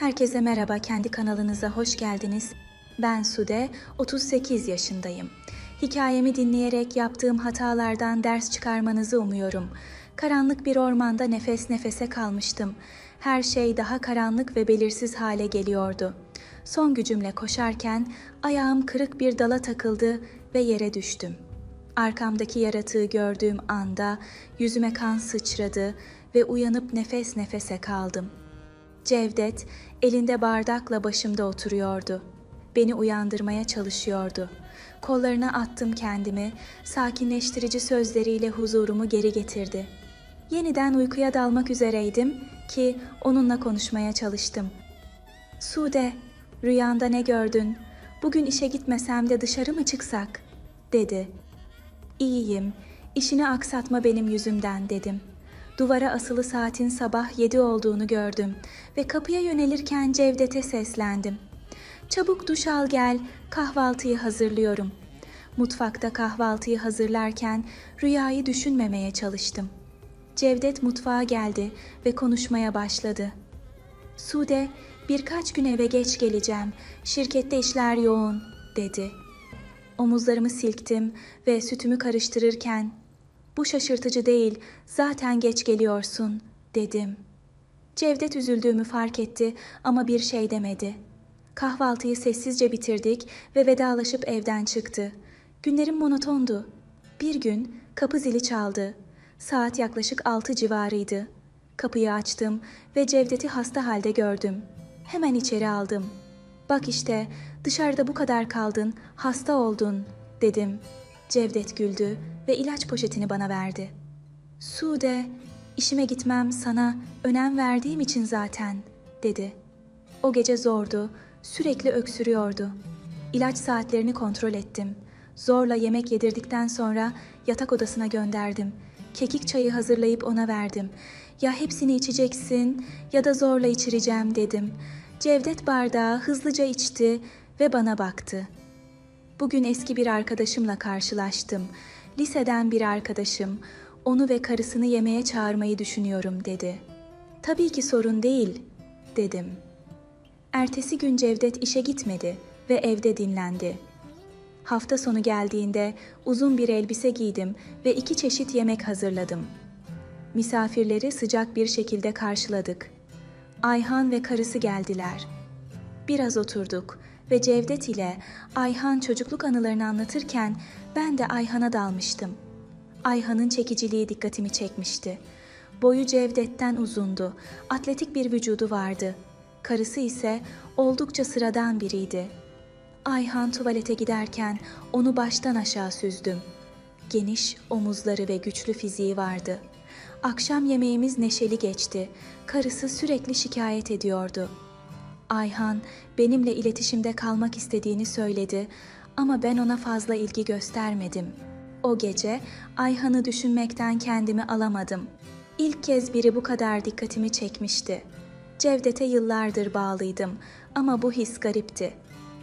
Herkese merhaba, kendi kanalınıza hoş geldiniz. Ben Sude, 38 yaşındayım. Hikayemi dinleyerek yaptığım hatalardan ders çıkarmanızı umuyorum. Karanlık bir ormanda nefes nefese kalmıştım. Her şey daha karanlık ve belirsiz hale geliyordu. Son gücümle koşarken ayağım kırık bir dala takıldı ve yere düştüm. Arkamdaki yaratığı gördüğüm anda yüzüme kan sıçradı ve uyanıp nefes nefese kaldım. Cevdet elinde bardakla başımda oturuyordu. Beni uyandırmaya çalışıyordu. Kollarına attım kendimi, sakinleştirici sözleriyle huzurumu geri getirdi. Yeniden uykuya dalmak üzereydim ki onunla konuşmaya çalıştım. Sude, rüyanda ne gördün? Bugün işe gitmesem de dışarı mı çıksak? dedi. İyiyim, işini aksatma benim yüzümden dedim. Duvara asılı saatin sabah yedi olduğunu gördüm ve kapıya yönelirken Cevdet'e seslendim. Çabuk duş al gel, kahvaltıyı hazırlıyorum. Mutfakta kahvaltıyı hazırlarken rüyayı düşünmemeye çalıştım. Cevdet mutfağa geldi ve konuşmaya başladı. Sude, birkaç gün eve geç geleceğim. Şirkette işler yoğun, dedi. Omuzlarımı silktim ve sütümü karıştırırken bu şaşırtıcı değil, zaten geç geliyorsun, dedim. Cevdet üzüldüğümü fark etti ama bir şey demedi. Kahvaltıyı sessizce bitirdik ve vedalaşıp evden çıktı. Günlerim monotondu. Bir gün kapı zili çaldı. Saat yaklaşık altı civarıydı. Kapıyı açtım ve Cevdet'i hasta halde gördüm. Hemen içeri aldım. Bak işte dışarıda bu kadar kaldın, hasta oldun, dedim. Cevdet güldü ve ilaç poşetini bana verdi. Sude, işime gitmem sana önem verdiğim için zaten, dedi. O gece zordu, sürekli öksürüyordu. İlaç saatlerini kontrol ettim. Zorla yemek yedirdikten sonra yatak odasına gönderdim. Kekik çayı hazırlayıp ona verdim. Ya hepsini içeceksin ya da zorla içireceğim dedim. Cevdet bardağı hızlıca içti ve bana baktı. Bugün eski bir arkadaşımla karşılaştım. Liseden bir arkadaşım. Onu ve karısını yemeğe çağırmayı düşünüyorum dedi. Tabii ki sorun değil dedim. Ertesi gün Cevdet işe gitmedi ve evde dinlendi. Hafta sonu geldiğinde uzun bir elbise giydim ve iki çeşit yemek hazırladım. Misafirleri sıcak bir şekilde karşıladık. Ayhan ve karısı geldiler. Biraz oturduk ve Cevdet ile Ayhan çocukluk anılarını anlatırken ben de Ayhan'a dalmıştım. Ayhan'ın çekiciliği dikkatimi çekmişti. Boyu Cevdet'ten uzundu, atletik bir vücudu vardı. Karısı ise oldukça sıradan biriydi. Ayhan tuvalete giderken onu baştan aşağı süzdüm. Geniş omuzları ve güçlü fiziği vardı. Akşam yemeğimiz neşeli geçti. Karısı sürekli şikayet ediyordu. Ayhan benimle iletişimde kalmak istediğini söyledi ama ben ona fazla ilgi göstermedim. O gece Ayhan'ı düşünmekten kendimi alamadım. İlk kez biri bu kadar dikkatimi çekmişti. Cevdet'e yıllardır bağlıydım ama bu his garipti.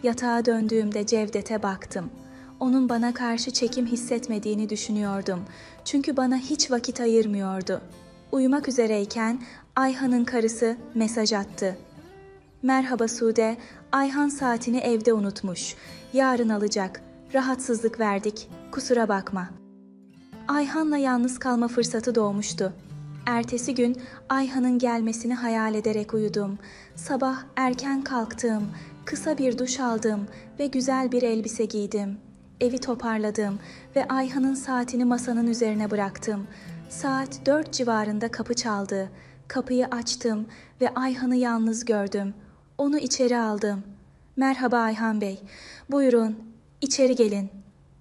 Yatağa döndüğümde Cevdet'e baktım. Onun bana karşı çekim hissetmediğini düşünüyordum. Çünkü bana hiç vakit ayırmıyordu. Uyumak üzereyken Ayhan'ın karısı mesaj attı. Merhaba Sude, Ayhan saatini evde unutmuş. Yarın alacak. Rahatsızlık verdik. Kusura bakma. Ayhan'la yalnız kalma fırsatı doğmuştu. Ertesi gün Ayhan'ın gelmesini hayal ederek uyudum. Sabah erken kalktım, kısa bir duş aldım ve güzel bir elbise giydim. Evi toparladım ve Ayhan'ın saatini masanın üzerine bıraktım. Saat dört civarında kapı çaldı. Kapıyı açtım ve Ayhan'ı yalnız gördüm. Onu içeri aldım. Merhaba Ayhan Bey. Buyurun, içeri gelin.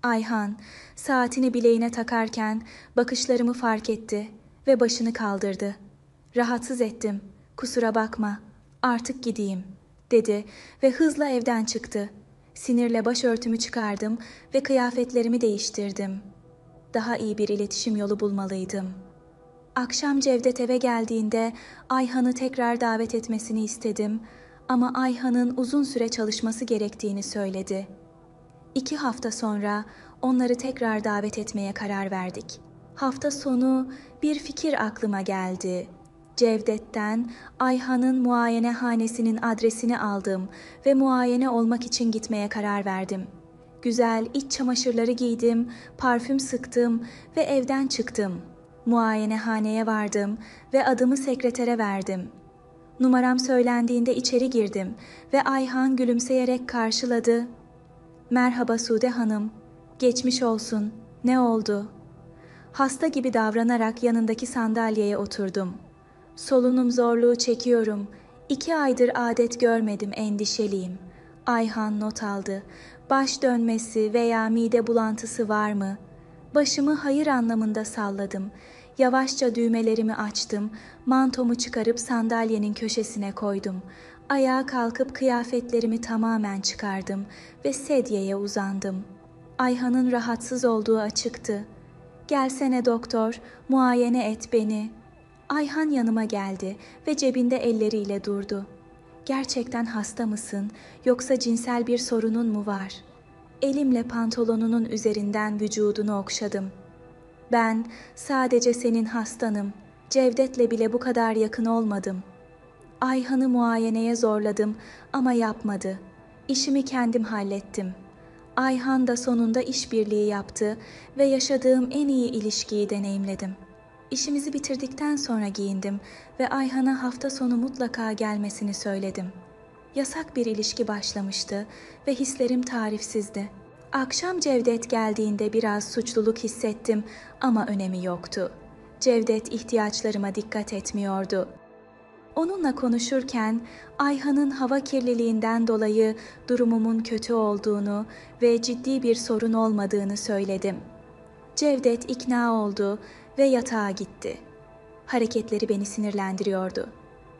Ayhan, saatini bileğine takarken bakışlarımı fark etti ve başını kaldırdı. Rahatsız ettim. Kusura bakma. Artık gideyim, dedi ve hızla evden çıktı. Sinirle başörtümü çıkardım ve kıyafetlerimi değiştirdim. Daha iyi bir iletişim yolu bulmalıydım. Akşam Cevdet eve geldiğinde Ayhan'ı tekrar davet etmesini istedim ama Ayhan'ın uzun süre çalışması gerektiğini söyledi. İki hafta sonra onları tekrar davet etmeye karar verdik. Hafta sonu bir fikir aklıma geldi. Cevdet'ten Ayhan'ın muayenehanesinin adresini aldım ve muayene olmak için gitmeye karar verdim. Güzel iç çamaşırları giydim, parfüm sıktım ve evden çıktım. Muayenehaneye vardım ve adımı sekretere verdim. Numaram söylendiğinde içeri girdim ve Ayhan gülümseyerek karşıladı. Merhaba Sude Hanım. Geçmiş olsun. Ne oldu? Hasta gibi davranarak yanındaki sandalyeye oturdum. Solunum zorluğu çekiyorum. İki aydır adet görmedim endişeliyim. Ayhan not aldı. Baş dönmesi veya mide bulantısı var mı? Başımı hayır anlamında salladım. Yavaşça düğmelerimi açtım. Mantomu çıkarıp sandalyenin köşesine koydum. Ayağa kalkıp kıyafetlerimi tamamen çıkardım ve sedyeye uzandım. Ayhan'ın rahatsız olduğu açıktı. Gelsene doktor, muayene et beni. Ayhan yanıma geldi ve cebinde elleriyle durdu. Gerçekten hasta mısın yoksa cinsel bir sorunun mu var? Elimle pantolonunun üzerinden vücudunu okşadım. Ben sadece senin hastanım. Cevdet'le bile bu kadar yakın olmadım. Ayhan'ı muayeneye zorladım ama yapmadı. İşimi kendim hallettim. Ayhan da sonunda işbirliği yaptı ve yaşadığım en iyi ilişkiyi deneyimledim. İşimizi bitirdikten sonra giyindim ve Ayhan'a hafta sonu mutlaka gelmesini söyledim. Yasak bir ilişki başlamıştı ve hislerim tarifsizdi. Akşam Cevdet geldiğinde biraz suçluluk hissettim ama önemi yoktu. Cevdet ihtiyaçlarıma dikkat etmiyordu. Onunla konuşurken Ayhan'ın hava kirliliğinden dolayı durumumun kötü olduğunu ve ciddi bir sorun olmadığını söyledim. Cevdet ikna oldu ve yatağa gitti. Hareketleri beni sinirlendiriyordu.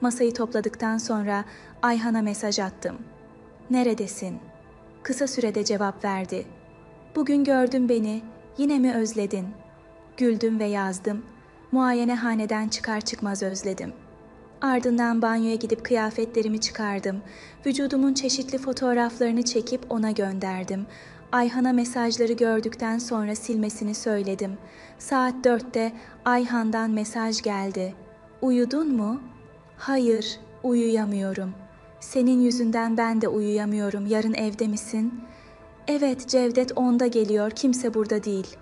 Masayı topladıktan sonra Ayhan'a mesaj attım. Neredesin? Kısa sürede cevap verdi. Bugün gördün beni, yine mi özledin? Güldüm ve yazdım. Muayenehaneden çıkar çıkmaz özledim. Ardından banyoya gidip kıyafetlerimi çıkardım. Vücudumun çeşitli fotoğraflarını çekip ona gönderdim. Ayhan'a mesajları gördükten sonra silmesini söyledim. Saat dörtte Ayhan'dan mesaj geldi. Uyudun mu? Hayır, uyuyamıyorum. Senin yüzünden ben de uyuyamıyorum. Yarın evde misin? Evet, Cevdet onda geliyor. Kimse burada değil.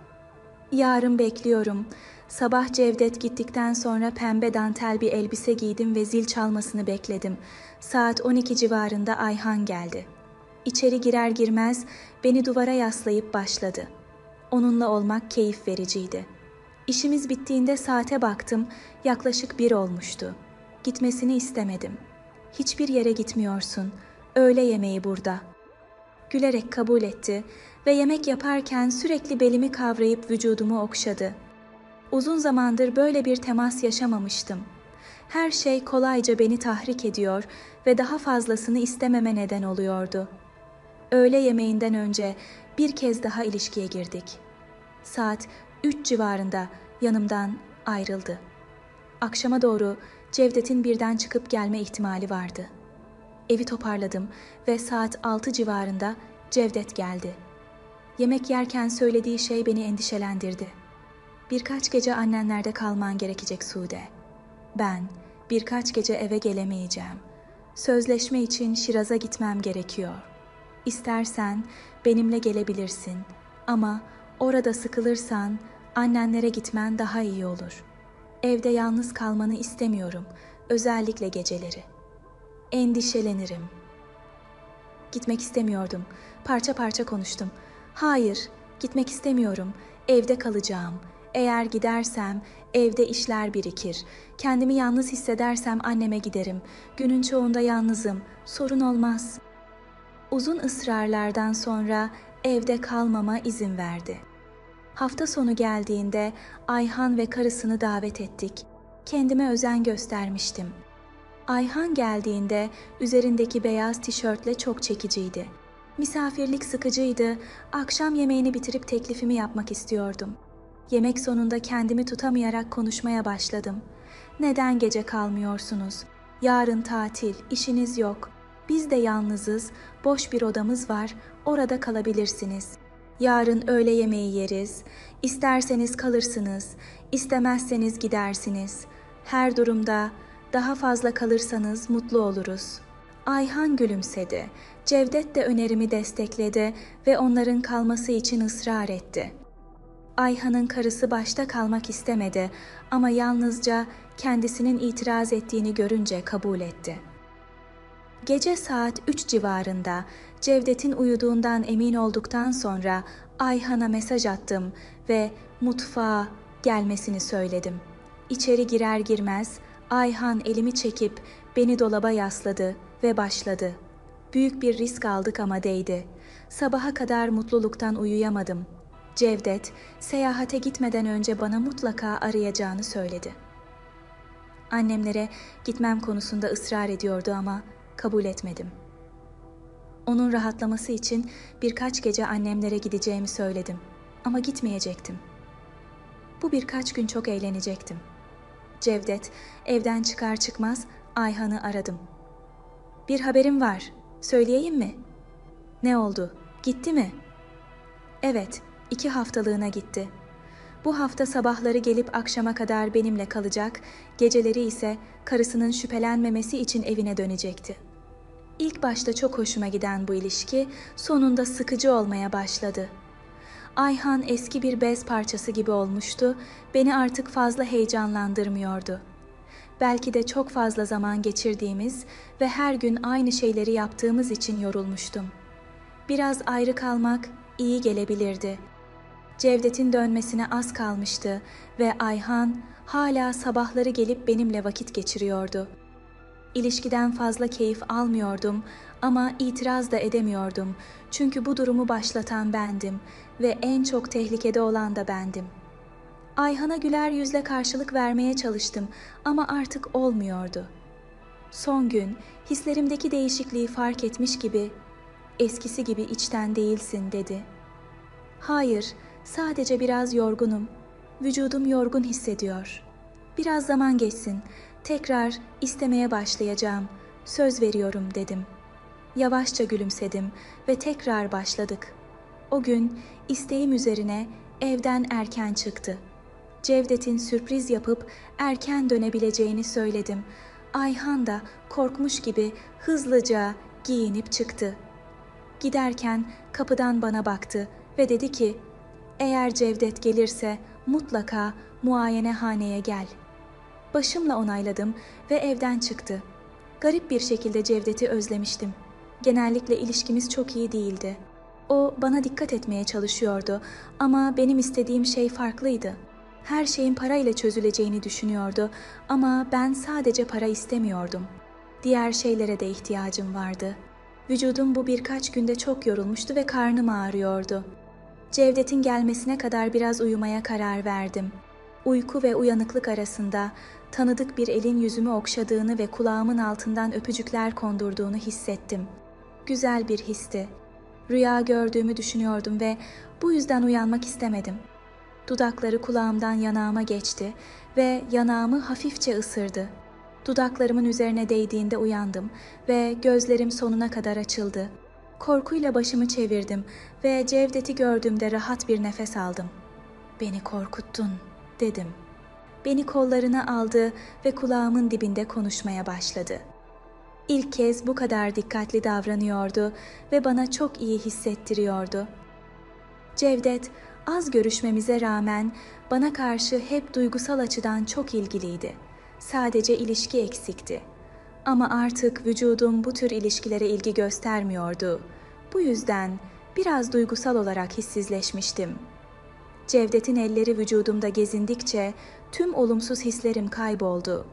Yarın bekliyorum. Sabah Cevdet gittikten sonra pembe dantel bir elbise giydim ve zil çalmasını bekledim. Saat 12 civarında Ayhan geldi. İçeri girer girmez beni duvara yaslayıp başladı. Onunla olmak keyif vericiydi. İşimiz bittiğinde saate baktım, yaklaşık bir olmuştu. Gitmesini istemedim. Hiçbir yere gitmiyorsun, öğle yemeği burada. Gülerek kabul etti ve yemek yaparken sürekli belimi kavrayıp vücudumu okşadı. Uzun zamandır böyle bir temas yaşamamıştım. Her şey kolayca beni tahrik ediyor ve daha fazlasını istememe neden oluyordu. Öğle yemeğinden önce bir kez daha ilişkiye girdik. Saat üç civarında yanımdan ayrıldı. Akşama doğru Cevdet'in birden çıkıp gelme ihtimali vardı. Evi toparladım ve saat altı civarında Cevdet geldi. Yemek yerken söylediği şey beni endişelendirdi. Birkaç gece annenlerde kalman gerekecek Sude. Ben birkaç gece eve gelemeyeceğim. Sözleşme için Şiraz'a gitmem gerekiyor. İstersen benimle gelebilirsin ama orada sıkılırsan annenlere gitmen daha iyi olur. Evde yalnız kalmanı istemiyorum, özellikle geceleri. Endişelenirim. Gitmek istemiyordum. Parça parça konuştum. Hayır, gitmek istemiyorum. Evde kalacağım. Eğer gidersem evde işler birikir. Kendimi yalnız hissedersem anneme giderim. Günün çoğunda yalnızım. Sorun olmaz. Uzun ısrarlardan sonra evde kalmama izin verdi. Hafta sonu geldiğinde Ayhan ve karısını davet ettik. Kendime özen göstermiştim. Ayhan geldiğinde üzerindeki beyaz tişörtle çok çekiciydi. Misafirlik sıkıcıydı. Akşam yemeğini bitirip teklifimi yapmak istiyordum. Yemek sonunda kendimi tutamayarak konuşmaya başladım. Neden gece kalmıyorsunuz? Yarın tatil, işiniz yok. Biz de yalnızız, boş bir odamız var, orada kalabilirsiniz. Yarın öğle yemeği yeriz. İsterseniz kalırsınız, istemezseniz gidersiniz. Her durumda Daha fazla kalırsanız mutlu oluruz. Ayhan gülümsedi. Cevdet de önerimi destekledi ve onların kalması için ısrar etti. Ayhan'ın karısı başta kalmak istemedi ama yalnızca kendisinin itiraz ettiğini görünce kabul etti. Gece saat 3 civarında Cevdet'in uyuduğundan emin olduktan sonra Ayhan'a mesaj attım ve mutfağa gelmesini söyledim. İçeri girer girmez Ayhan elimi çekip beni dolaba yasladı ve başladı. Büyük bir risk aldık ama değdi. Sabaha kadar mutluluktan uyuyamadım. Cevdet, seyahate gitmeden önce bana mutlaka arayacağını söyledi. Annemlere gitmem konusunda ısrar ediyordu ama kabul etmedim. Onun rahatlaması için birkaç gece annemlere gideceğimi söyledim ama gitmeyecektim. Bu birkaç gün çok eğlenecektim. Cevdet evden çıkar çıkmaz Ayhan'ı aradım. Bir haberim var. Söyleyeyim mi? Ne oldu? Gitti mi? Evet, iki haftalığına gitti. Bu hafta sabahları gelip akşama kadar benimle kalacak, geceleri ise karısının şüphelenmemesi için evine dönecekti. İlk başta çok hoşuma giden bu ilişki sonunda sıkıcı olmaya başladı. Ayhan eski bir bez parçası gibi olmuştu, beni artık fazla heyecanlandırmıyordu. Belki de çok fazla zaman geçirdiğimiz ve her gün aynı şeyleri yaptığımız için yorulmuştum. Biraz ayrı kalmak iyi gelebilirdi. Cevdet'in dönmesine az kalmıştı ve Ayhan hala sabahları gelip benimle vakit geçiriyordu. İlişkiden fazla keyif almıyordum ama itiraz da edemiyordum. Çünkü bu durumu başlatan bendim ve en çok tehlikede olan da bendim. Ayhan'a güler yüzle karşılık vermeye çalıştım ama artık olmuyordu. Son gün hislerimdeki değişikliği fark etmiş gibi eskisi gibi içten değilsin dedi. Hayır, sadece biraz yorgunum. Vücudum yorgun hissediyor. Biraz zaman geçsin. Tekrar istemeye başlayacağım. Söz veriyorum dedim. Yavaşça gülümsedim ve tekrar başladık. O gün isteğim üzerine evden erken çıktı. Cevdet'in sürpriz yapıp erken dönebileceğini söyledim. Ayhan da korkmuş gibi hızlıca giyinip çıktı. Giderken kapıdan bana baktı ve dedi ki, eğer Cevdet gelirse mutlaka muayenehaneye gel. Başımla onayladım ve evden çıktı. Garip bir şekilde Cevdet'i özlemiştim. Genellikle ilişkimiz çok iyi değildi. O bana dikkat etmeye çalışıyordu ama benim istediğim şey farklıydı. Her şeyin parayla çözüleceğini düşünüyordu ama ben sadece para istemiyordum. Diğer şeylere de ihtiyacım vardı. Vücudum bu birkaç günde çok yorulmuştu ve karnım ağrıyordu. Cevdet'in gelmesine kadar biraz uyumaya karar verdim. Uyku ve uyanıklık arasında tanıdık bir elin yüzümü okşadığını ve kulağımın altından öpücükler kondurduğunu hissettim. Güzel bir histi. Rüya gördüğümü düşünüyordum ve bu yüzden uyanmak istemedim. Dudakları kulağımdan yanağıma geçti ve yanağımı hafifçe ısırdı. Dudaklarımın üzerine değdiğinde uyandım ve gözlerim sonuna kadar açıldı. Korkuyla başımı çevirdim ve Cevdet'i gördüğümde rahat bir nefes aldım. Beni korkuttun, dedim. Beni kollarına aldı ve kulağımın dibinde konuşmaya başladı. İlk kez bu kadar dikkatli davranıyordu ve bana çok iyi hissettiriyordu. Cevdet, az görüşmemize rağmen bana karşı hep duygusal açıdan çok ilgiliydi. Sadece ilişki eksikti. Ama artık vücudum bu tür ilişkilere ilgi göstermiyordu. Bu yüzden biraz duygusal olarak hissizleşmiştim. Cevdet'in elleri vücudumda gezindikçe tüm olumsuz hislerim kayboldu.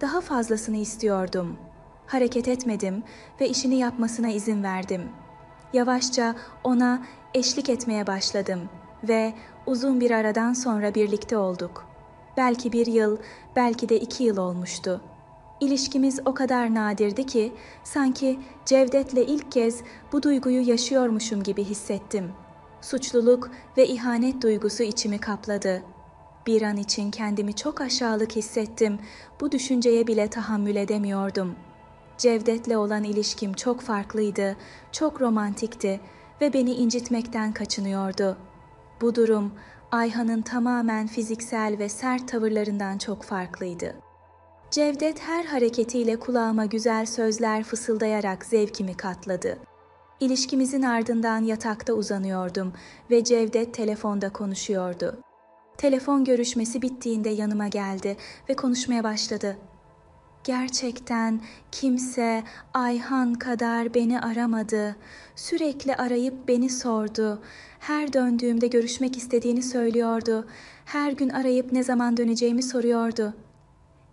Daha fazlasını istiyordum. Hareket etmedim ve işini yapmasına izin verdim. Yavaşça ona eşlik etmeye başladım ve uzun bir aradan sonra birlikte olduk. Belki bir yıl, belki de iki yıl olmuştu. İlişkimiz o kadar nadirdi ki sanki Cevdet'le ilk kez bu duyguyu yaşıyormuşum gibi hissettim. Suçluluk ve ihanet duygusu içimi kapladı. Bir an için kendimi çok aşağılık hissettim. Bu düşünceye bile tahammül edemiyordum. Cevdet'le olan ilişkim çok farklıydı, çok romantikti ve beni incitmekten kaçınıyordu. Bu durum Ayhan'ın tamamen fiziksel ve sert tavırlarından çok farklıydı. Cevdet her hareketiyle kulağıma güzel sözler fısıldayarak zevkimi katladı. İlişkimizin ardından yatakta uzanıyordum ve Cevdet telefonda konuşuyordu. Telefon görüşmesi bittiğinde yanıma geldi ve konuşmaya başladı. Gerçekten kimse Ayhan kadar beni aramadı. Sürekli arayıp beni sordu. Her döndüğümde görüşmek istediğini söylüyordu. Her gün arayıp ne zaman döneceğimi soruyordu.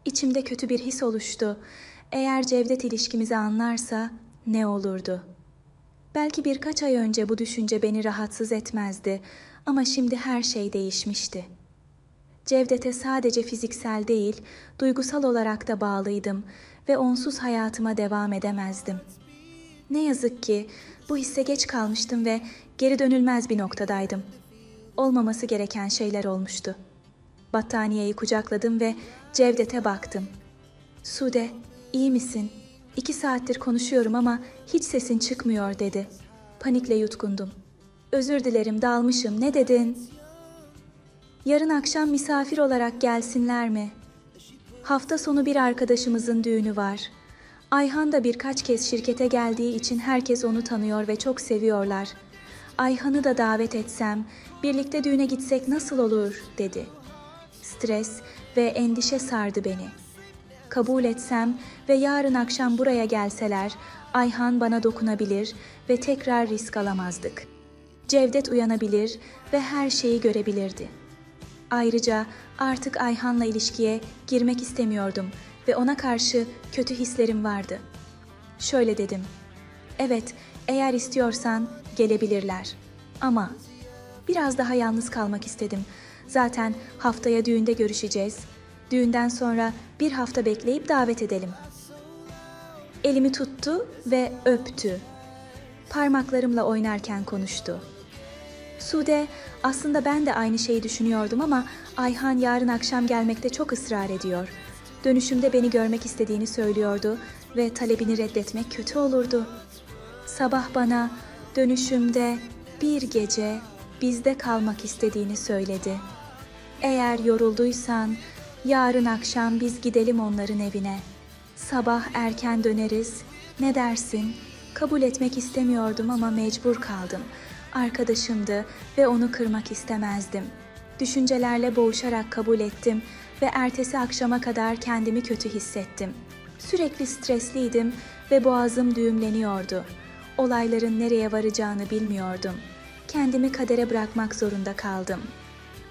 İçimde kötü bir his oluştu. Eğer Cevdet ilişkimizi anlarsa ne olurdu? Belki birkaç ay önce bu düşünce beni rahatsız etmezdi ama şimdi her şey değişmişti. Cevdet'e sadece fiziksel değil, duygusal olarak da bağlıydım ve onsuz hayatıma devam edemezdim. Ne yazık ki bu hisse geç kalmıştım ve geri dönülmez bir noktadaydım. Olmaması gereken şeyler olmuştu. Battaniyeyi kucakladım ve Cevdet'e baktım. Sude, iyi misin? İki saattir konuşuyorum ama hiç sesin çıkmıyor dedi. Panikle yutkundum. Özür dilerim dalmışım ne dedin? Yarın akşam misafir olarak gelsinler mi? Hafta sonu bir arkadaşımızın düğünü var. Ayhan da birkaç kez şirkete geldiği için herkes onu tanıyor ve çok seviyorlar. Ayhan'ı da davet etsem, birlikte düğüne gitsek nasıl olur dedi. Stres ve endişe sardı beni. Kabul etsem ve yarın akşam buraya gelseler, Ayhan bana dokunabilir ve tekrar risk alamazdık. Cevdet uyanabilir ve her şeyi görebilirdi.'' Ayrıca artık Ayhan'la ilişkiye girmek istemiyordum ve ona karşı kötü hislerim vardı. Şöyle dedim. Evet, eğer istiyorsan gelebilirler. Ama biraz daha yalnız kalmak istedim. Zaten haftaya düğünde görüşeceğiz. Düğünden sonra bir hafta bekleyip davet edelim. Elimi tuttu ve öptü. Parmaklarımla oynarken konuştu. Sude, aslında ben de aynı şeyi düşünüyordum ama Ayhan yarın akşam gelmekte çok ısrar ediyor. Dönüşümde beni görmek istediğini söylüyordu ve talebini reddetmek kötü olurdu. Sabah bana dönüşümde bir gece bizde kalmak istediğini söyledi. Eğer yorulduysan yarın akşam biz gidelim onların evine. Sabah erken döneriz. Ne dersin? Kabul etmek istemiyordum ama mecbur kaldım arkadaşımdı ve onu kırmak istemezdim. Düşüncelerle boğuşarak kabul ettim ve ertesi akşama kadar kendimi kötü hissettim. Sürekli stresliydim ve boğazım düğümleniyordu. Olayların nereye varacağını bilmiyordum. Kendimi kadere bırakmak zorunda kaldım.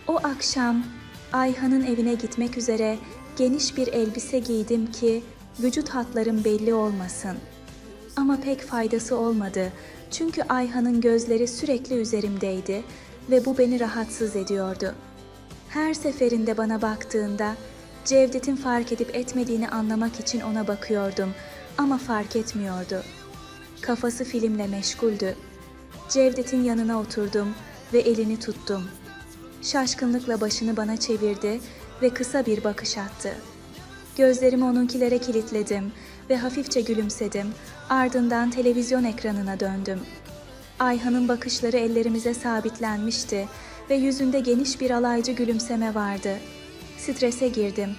O akşam Ayhan'ın evine gitmek üzere geniş bir elbise giydim ki vücut hatlarım belli olmasın. Ama pek faydası olmadı çünkü Ayhan'ın gözleri sürekli üzerimdeydi ve bu beni rahatsız ediyordu. Her seferinde bana baktığında Cevdet'in fark edip etmediğini anlamak için ona bakıyordum ama fark etmiyordu. Kafası filmle meşguldü. Cevdet'in yanına oturdum ve elini tuttum. Şaşkınlıkla başını bana çevirdi ve kısa bir bakış attı. Gözlerimi onunkilere kilitledim ve hafifçe gülümsedim. Ardından televizyon ekranına döndüm. Ayhan'ın bakışları ellerimize sabitlenmişti ve yüzünde geniş bir alaycı gülümseme vardı. Strese girdim.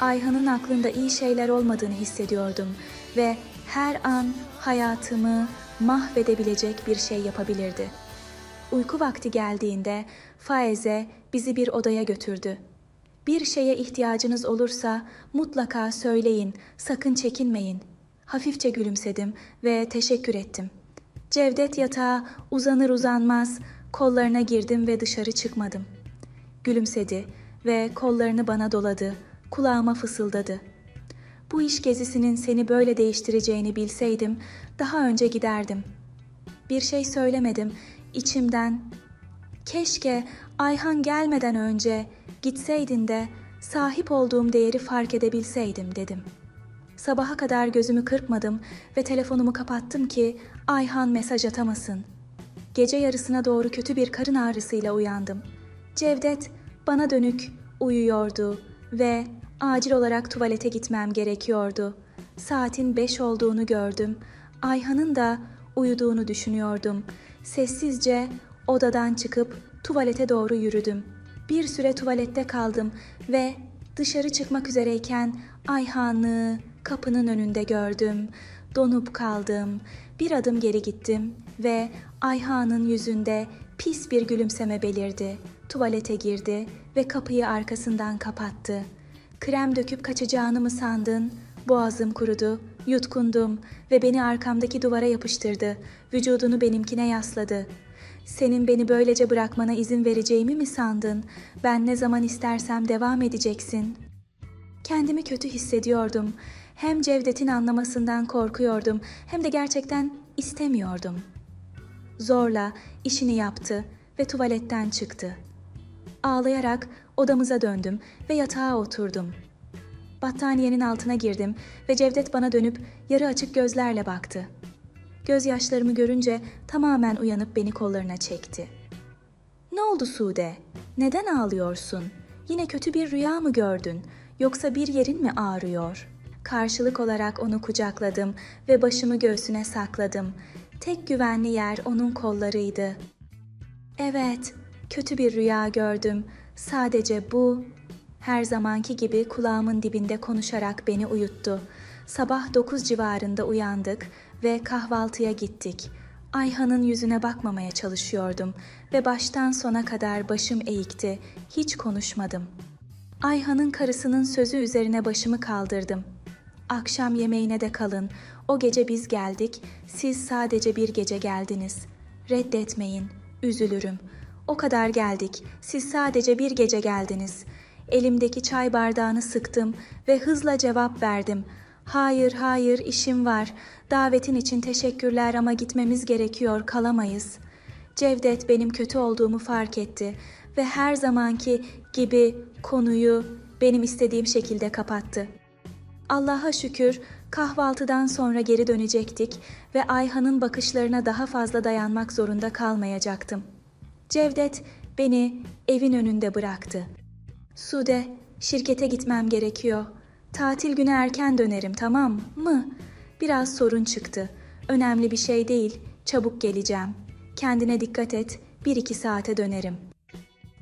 Ayhan'ın aklında iyi şeyler olmadığını hissediyordum ve her an hayatımı mahvedebilecek bir şey yapabilirdi. Uyku vakti geldiğinde Faize bizi bir odaya götürdü. Bir şeye ihtiyacınız olursa mutlaka söyleyin, sakın çekinmeyin. Hafifçe gülümsedim ve teşekkür ettim. Cevdet yatağa uzanır uzanmaz kollarına girdim ve dışarı çıkmadım. Gülümsedi ve kollarını bana doladı, kulağıma fısıldadı. Bu iş gezisinin seni böyle değiştireceğini bilseydim daha önce giderdim. Bir şey söylemedim. İçimden keşke Ayhan gelmeden önce Gitseydin de sahip olduğum değeri fark edebilseydim dedim. Sabaha kadar gözümü kırpmadım ve telefonumu kapattım ki Ayhan mesaj atamasın. Gece yarısına doğru kötü bir karın ağrısıyla uyandım. Cevdet bana dönük uyuyordu ve acil olarak tuvalete gitmem gerekiyordu. Saatin beş olduğunu gördüm. Ayhan'ın da uyuduğunu düşünüyordum. Sessizce odadan çıkıp tuvalete doğru yürüdüm. Bir süre tuvalette kaldım ve dışarı çıkmak üzereyken Ayhan'ı kapının önünde gördüm. Donup kaldım. Bir adım geri gittim ve Ayhan'ın yüzünde pis bir gülümseme belirdi. Tuvalete girdi ve kapıyı arkasından kapattı. Krem döküp kaçacağını mı sandın? Boğazım kurudu, yutkundum ve beni arkamdaki duvara yapıştırdı. Vücudunu benimkine yasladı. Senin beni böylece bırakmana izin vereceğimi mi sandın? Ben ne zaman istersem devam edeceksin. Kendimi kötü hissediyordum. Hem Cevdet'in anlamasından korkuyordum hem de gerçekten istemiyordum. Zorla işini yaptı ve tuvaletten çıktı. Ağlayarak odamıza döndüm ve yatağa oturdum. Battaniyenin altına girdim ve Cevdet bana dönüp yarı açık gözlerle baktı. Gözyaşlarımı görünce tamamen uyanıp beni kollarına çekti. Ne oldu Sude? Neden ağlıyorsun? Yine kötü bir rüya mı gördün? Yoksa bir yerin mi ağrıyor? Karşılık olarak onu kucakladım ve başımı göğsüne sakladım. Tek güvenli yer onun kollarıydı. Evet, kötü bir rüya gördüm. Sadece bu. Her zamanki gibi kulağımın dibinde konuşarak beni uyuttu. Sabah 9 civarında uyandık ve kahvaltıya gittik. Ayhan'ın yüzüne bakmamaya çalışıyordum ve baştan sona kadar başım eğikti. Hiç konuşmadım. Ayhan'ın karısının sözü üzerine başımı kaldırdım. Akşam yemeğine de kalın. O gece biz geldik, siz sadece bir gece geldiniz. Reddetmeyin, üzülürüm. O kadar geldik, siz sadece bir gece geldiniz. Elimdeki çay bardağını sıktım ve hızla cevap verdim. Hayır, hayır, işim var. Davetin için teşekkürler ama gitmemiz gerekiyor, kalamayız. Cevdet benim kötü olduğumu fark etti ve her zamanki gibi konuyu benim istediğim şekilde kapattı. Allah'a şükür kahvaltıdan sonra geri dönecektik ve Ayhan'ın bakışlarına daha fazla dayanmak zorunda kalmayacaktım. Cevdet beni evin önünde bıraktı. Sude, şirkete gitmem gerekiyor. Tatil günü erken dönerim, tamam mı? Biraz sorun çıktı. Önemli bir şey değil, çabuk geleceğim. Kendine dikkat et, bir iki saate dönerim.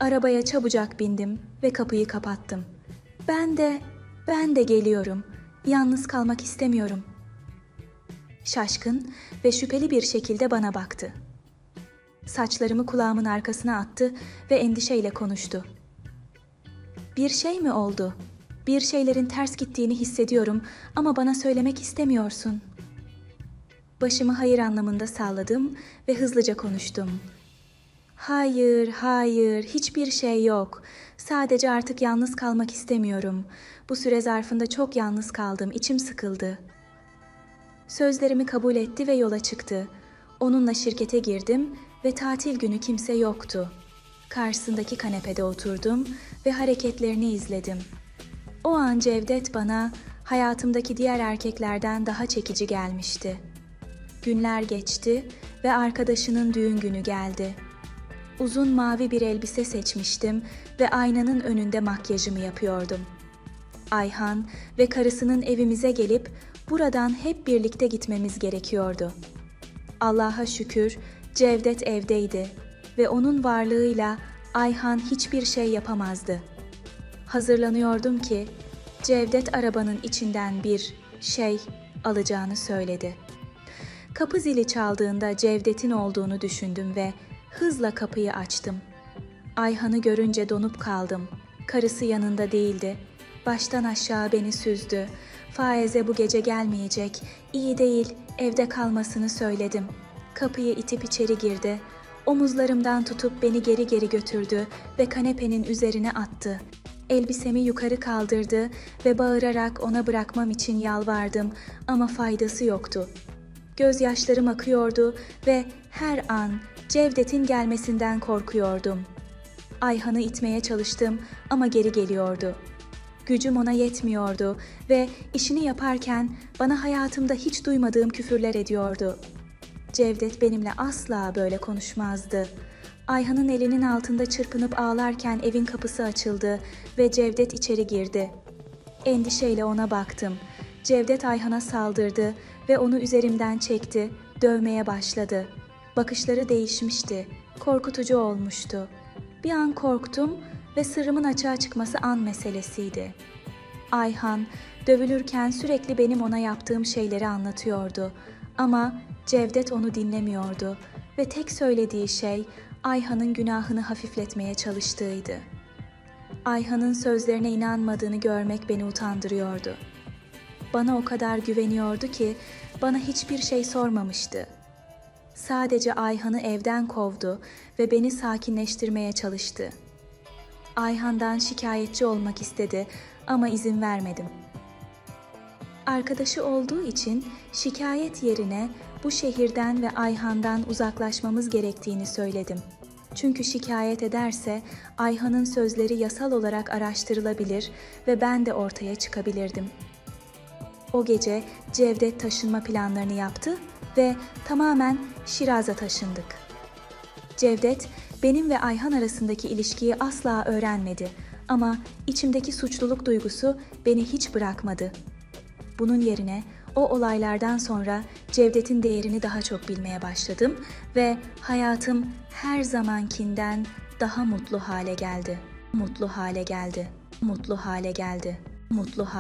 Arabaya çabucak bindim ve kapıyı kapattım. Ben de, ben de geliyorum. Yalnız kalmak istemiyorum. Şaşkın ve şüpheli bir şekilde bana baktı. Saçlarımı kulağımın arkasına attı ve endişeyle konuştu. Bir şey mi oldu? Bir şeylerin ters gittiğini hissediyorum ama bana söylemek istemiyorsun. Başımı hayır anlamında salladım ve hızlıca konuştum. Hayır, hayır, hiçbir şey yok. Sadece artık yalnız kalmak istemiyorum. Bu süre zarfında çok yalnız kaldım, içim sıkıldı. Sözlerimi kabul etti ve yola çıktı. Onunla şirkete girdim ve tatil günü kimse yoktu. Karşısındaki kanepede oturdum ve hareketlerini izledim. O an Cevdet bana hayatımdaki diğer erkeklerden daha çekici gelmişti. Günler geçti ve arkadaşının düğün günü geldi. Uzun mavi bir elbise seçmiştim ve aynanın önünde makyajımı yapıyordum. Ayhan ve karısının evimize gelip buradan hep birlikte gitmemiz gerekiyordu. Allah'a şükür Cevdet evdeydi ve onun varlığıyla Ayhan hiçbir şey yapamazdı. Hazırlanıyordum ki Cevdet arabanın içinden bir şey alacağını söyledi. Kapı zili çaldığında Cevdet'in olduğunu düşündüm ve hızla kapıyı açtım. Ayhan'ı görünce donup kaldım. Karısı yanında değildi. Baştan aşağı beni süzdü. Faize bu gece gelmeyecek. İyi değil, evde kalmasını söyledim. Kapıyı itip içeri girdi. Omuzlarımdan tutup beni geri geri götürdü ve kanepenin üzerine attı. Elbisemi yukarı kaldırdı ve bağırarak ona bırakmam için yalvardım ama faydası yoktu. Gözyaşlarım akıyordu ve her an Cevdet'in gelmesinden korkuyordum. Ayhan'ı itmeye çalıştım ama geri geliyordu. Gücüm ona yetmiyordu ve işini yaparken bana hayatımda hiç duymadığım küfürler ediyordu. Cevdet benimle asla böyle konuşmazdı. Ayhan'ın elinin altında çırpınıp ağlarken evin kapısı açıldı ve Cevdet içeri girdi. Endişeyle ona baktım. Cevdet Ayhan'a saldırdı ve onu üzerimden çekti, dövmeye başladı. Bakışları değişmişti, korkutucu olmuştu. Bir an korktum ve sırrımın açığa çıkması an meselesiydi. Ayhan dövülürken sürekli benim ona yaptığım şeyleri anlatıyordu. Ama Cevdet onu dinlemiyordu ve tek söylediği şey Ayhan'ın günahını hafifletmeye çalıştığıydı. Ayhan'ın sözlerine inanmadığını görmek beni utandırıyordu. Bana o kadar güveniyordu ki bana hiçbir şey sormamıştı. Sadece Ayhan'ı evden kovdu ve beni sakinleştirmeye çalıştı. Ayhan'dan şikayetçi olmak istedi ama izin vermedim. Arkadaşı olduğu için şikayet yerine bu şehirden ve Ayhan'dan uzaklaşmamız gerektiğini söyledim. Çünkü şikayet ederse Ayhan'ın sözleri yasal olarak araştırılabilir ve ben de ortaya çıkabilirdim. O gece Cevdet taşınma planlarını yaptı ve tamamen Şiraz'a taşındık. Cevdet benim ve Ayhan arasındaki ilişkiyi asla öğrenmedi ama içimdeki suçluluk duygusu beni hiç bırakmadı. Bunun yerine o olaylardan sonra Cevdet'in değerini daha çok bilmeye başladım ve hayatım her zamankinden daha mutlu hale geldi. Mutlu hale geldi. Mutlu hale geldi. Mutlu hale